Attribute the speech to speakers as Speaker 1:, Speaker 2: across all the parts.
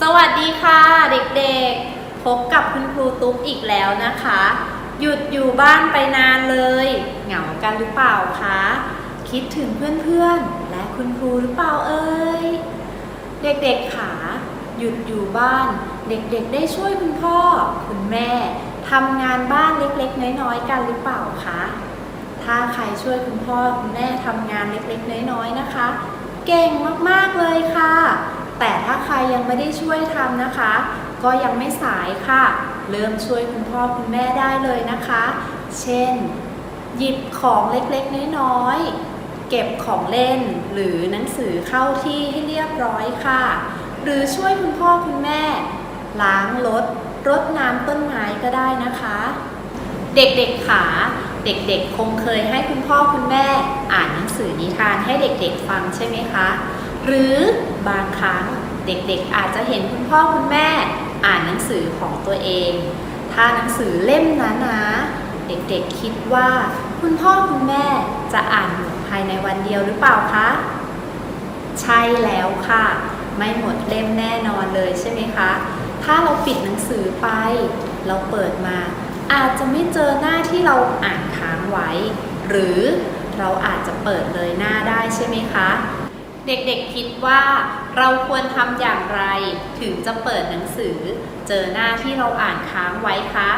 Speaker 1: สวัสดีค่ะเด็กๆ พบกับคุณครูตุ๊กอีกแล้วนะคะ หยุดอยู่บ้านไปนานเลย เหงากันหรือเปล่าคะ คิดถึงเพื่อนๆ และคุณครูหรือเปล่าเอ่ย เด็กๆขาหยุดอยู่บ้าน เด็กๆ ได้ช่วยคุณพ่อ คุณแม่ทำงานบ้านเล็กๆ น้อยๆ กันหรือเปล่าคะ ถ้าใครช่วยคุณพ่อคุณแม่ทำงานเล็กๆ น้อยๆ นะคะ เก่งมากๆ เลยค่ะ แต่ถ้าใครยังไม่ได้ช่วยทำนะคะ ก็ยังไม่สายค่ะ เริ่มช่วยคุณพ่อคุณแม่ได้เลยนะคะ เช่น หยิบของเล็กๆ น้อยๆ เก็บของเล่นหรือหนังสือเข้าที่ให้เรียบร้อยค่ะ หรือช่วยคุณพ่อคุณแม่ ล้างรถรดน้ำต้นไม้ก็ได้นะคะ เด็กๆขาเด็กๆ คงเคยให้คุณพ่อคุณแม่ อ่านหนังสือนิทานให้เด็กๆ ฟังใช่ไหมคะ หรือบางครั้งเด็กๆอาจจะเห็นคุณพ่อคุณแม่อ่านหนังสือของตัวเอง ถ้าหนังสือเล่มนั้นนะเด็กๆคิดว่าคุณพ่อคุณแม่จะอ่านหมดภายในวันเดียวหรือเปล่าคะ ใช่แล้วค่ะ ไม่หมดเล่มแน่นอนเลยใช่ไหมคะ ถ้าเราปิดหนังสือไป เราเปิดมา อาจจะไม่เจอหน้าที่เราอ่านค้างไว้ หรือเราอาจจะเปิดเลยหน้าได้ใช่ไหมคะ เด็กๆคิดว่าเราควรทำอย่างไร ถึงจะเปิดหนังสือ เจอหน้าที่เราอ่านค้างไว้คะ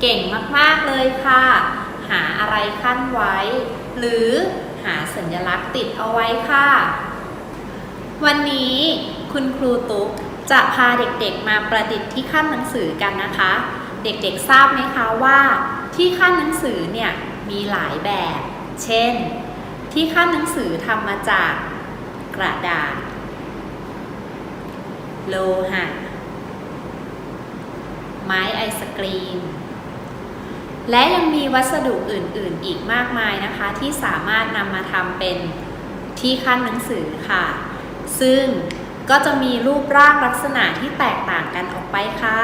Speaker 1: เก่งมากๆเลยค่ะ หาอะไรขั้นไว้ หรือหาสัญลักษณ์ติดเอาไว้ค่ะ วันนี้คุณครูตุ๊กจะพาเด็กๆมาประดิษฐ์ที่ขั้นหนังสือกันนะคะ เด็กๆทราบไหมคะว่า ที่ขั้นหนังสือเนี่ยมีหลายแบบ เช่น ที่ขั้นหนังสือทำมาจากกระดาษ โลหะ ไม้ไอศกรีม และยังมีวัสดุอื่น ๆ อีกมากมายนะคะ ที่สามารถนำมาทำเป็นที่ขั้นหนังสือค่ะ ซึ่งก็จะมีรูปร่างลักษณะที่แตกต่างกันออกไปค่ะ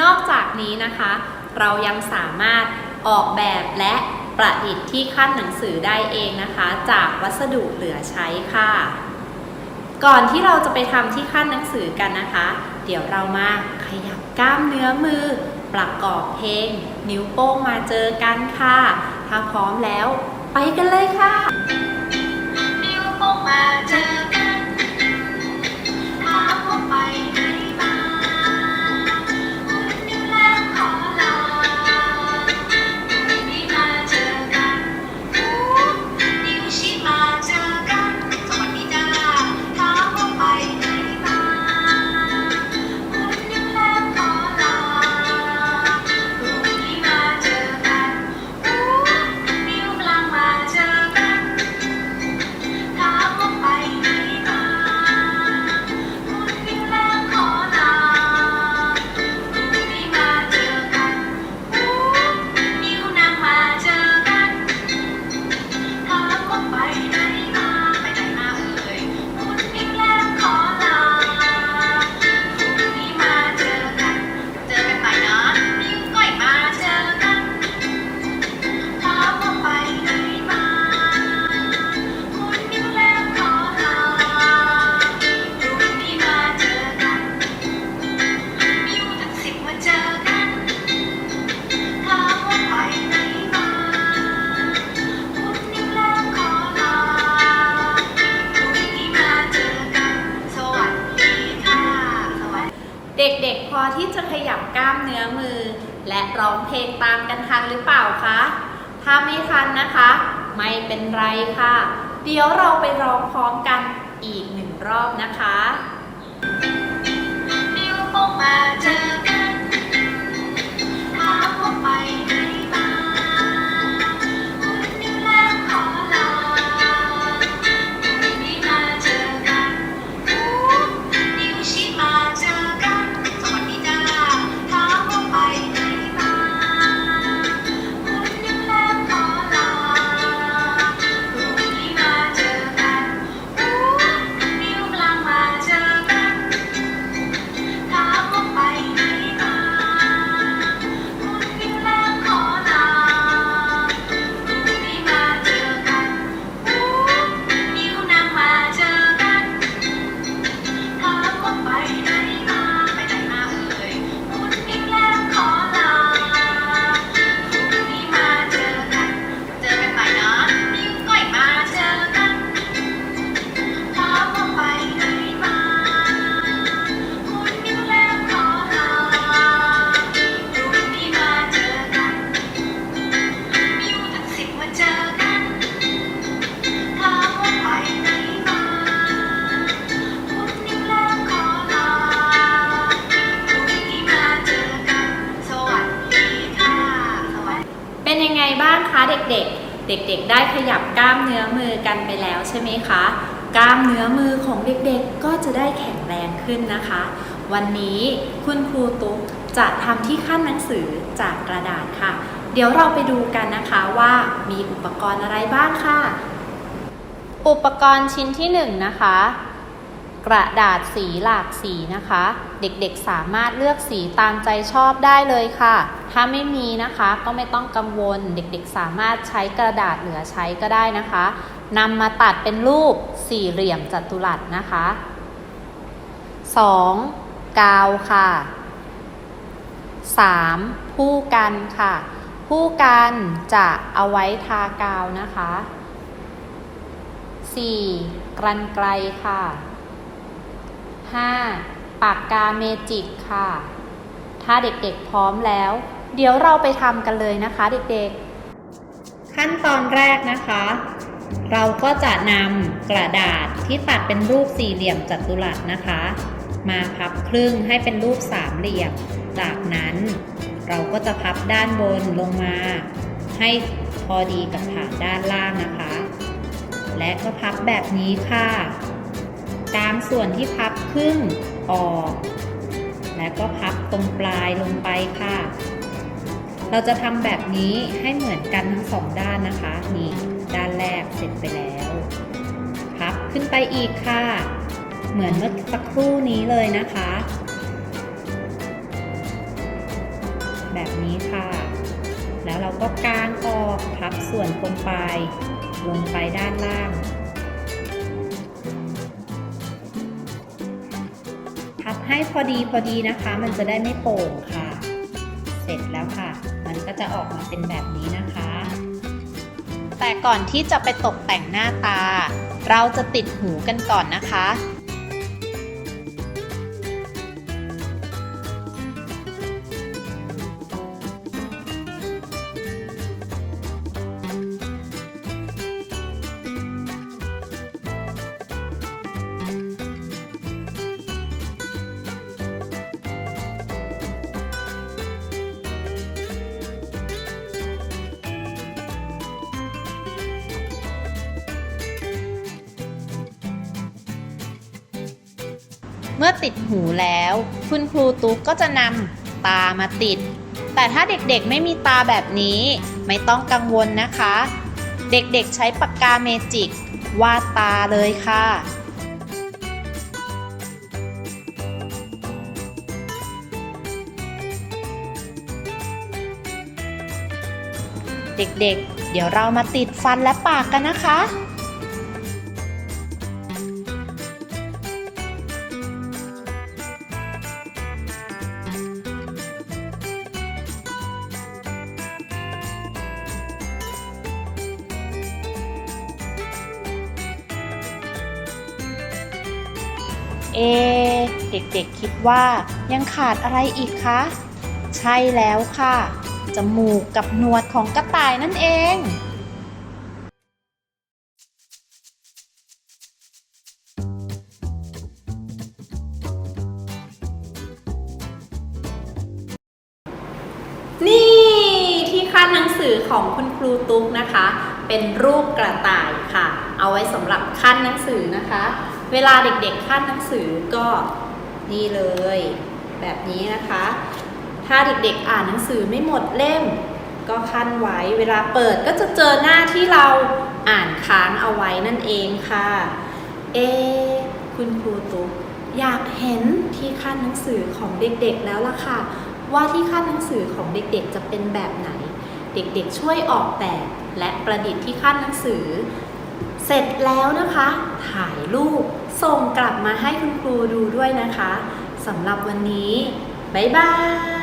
Speaker 1: นอกจากนี้นะคะ เรายังสามารถออกแบบและ ประดิษฐ์ที่ขั้นหนังสือได้เองนะคะ จากวัสดุเหลือใช้ค่ะ ก่อนที่เราจะไปทำที่ขั้นหนังสือกันนะคะ เดี๋ยวเรามาขยับกล้ามเนื้อมือ ประกอบเพลง นิ้วโป้งมาเจอกันค่ะ ถ้าพร้อมแล้ว ไปกันเลยค่ะ
Speaker 2: นิ้วโป้งมาเจอ อมือ และร้องเพ
Speaker 1: ลงตามกันทันหรือเปล่าคะ ถ้าไม่ทันนะคะ ไม่เป็นไรค่ะ เดี๋ยวเราไปร้องพร้อมกันอีกหนึ่งรอบนะคะ
Speaker 2: นิ้วโป้งมาเจอกัน เด็ก
Speaker 1: ๆ ได้ขยับกล้ามเนื้อมือกันไปแล้วใช่ไหมคะ กล้ามเนื้อมือของเด็กๆ ก็จะได้แข็งแรงขึ้นนะคะ วันนี้คุณครูตุ๊กจะทำที่ขั้นหนังสือจากกระดาษค่ะ เดี๋ยวเราไปดูกันนะคะว่ามีอุปกรณ์อะไรบ้างค่ะ อุปกรณ์ชิ้นที่หนึ่งนะคะ กระดาษสีหลากสีนะคะ เด็กๆสามารถเลือกสีตามใจชอบได้เลยค่ะ ถ้าไม่มีนะคะก็ไม่ต้องกังวลเด็กๆสามารถใช้กระดาษเหลือใช้ก็ได้นะคะนำมาตัดเป็นรูปสี่เหลี่ยมจัตุรัสนะคะ 2. กาวค่ะ 3. ผู้กันค่ะ ผู้กันจะเอาไว้ทากาวนะคะ 4. กรันไกลค่ะ 5. ปากกาเมจิกค่ะ ถ้าเด็กๆพร้อมแล้ว เดี๋ยวเราไปทำกันเลยนะคะเด็กๆ ขั้นตอนแรกนะคะ เราก็จะนำกระดาษที่ตัดเป็นรูปสี่เหลี่ยมจัตุรัสนะคะ มาพับครึ่งให้เป็นรูปสามเหลี่ยม จากนั้นเราก็จะพับด้านบนลงมา ให้พอดีกับฐานด้านล่างนะคะ และก็พับแบบนี้ค่ะ ตามส่วนที่พับครึ่งออก และก็พับตรงปลายลงไปค่ะ เราจะทำแบบนี้ให้เหมือนกันทั้งสองด้านนะคะ นี่ด้านแรกเสร็จไปแล้ว พับขึ้นไปอีกค่ะ เหมือนเมื่อสักครู่นี้เลยนะคะ แบบนี้ค่ะ แล้วเราก็กางออกพับส่วนตรงปลายลงไปด้านล่าง พับให้พอดีพอดีนะคะ มันจะได้ไม่โป่งค่ะ เสร็จแล้วค่ะ มันก็จะออกมาเป็นแบบนี้นะคะ แต่ก่อนที่จะไปตกแต่งหน้าตา เราจะติดหูกันก่อนนะคะ เมื่อติดหูแล้ว คุณครูตุ๊กก็จะนำตามาติด แต่ถ้าเด็กๆไม่มีตาแบบนี้ ไม่ต้องกังวลนะคะ เด็กๆใช้ปากกาเมจิกวาดตาเลยค่ะเด็กๆ เดี๋ยวเรามาติดฟันและปากกันนะคะ เอ เด็กๆคิดว่ายังขาดอะไรอีกคะ ใช่แล้วค่ะ จมูกกับหนวดของกระต่ายนั่นเอง นี่ที่ขั้นหนังสือของคุณครูตุ๊กนะคะ เป็นรูปกระต่ายค่ะ เอาไว้สำหรับขั้นหนังสือนะคะ เวลาเด็กๆขั้นหนังสือก็นี่เลย แบบนี้นะคะ ถ้าเด็กๆอ่านหนังสือไม่หมดเล่ม ก็ขั้นไว้ เวลาเปิดก็จะเจอหน้าที่เราอ่านค้างเอาไว้นั่นเองค่ะ เอ คุณครูตุ๊กอยากเห็นที่ขั้นหนังสือของเด็กๆแล้วล่ะค่ะ ว่าที่ขั้นหนังสือของเด็กๆจะเป็นแบบไหน เด็กๆช่วยออกแบบและประดิษฐ์ที่ขั้นหนังสือ เสร็จแล้วนะคะ ถ่ายรูปส่งกลับมาให้คุณครูดูด้วยนะคะสำหรับวันนี้ บ๊ายบาย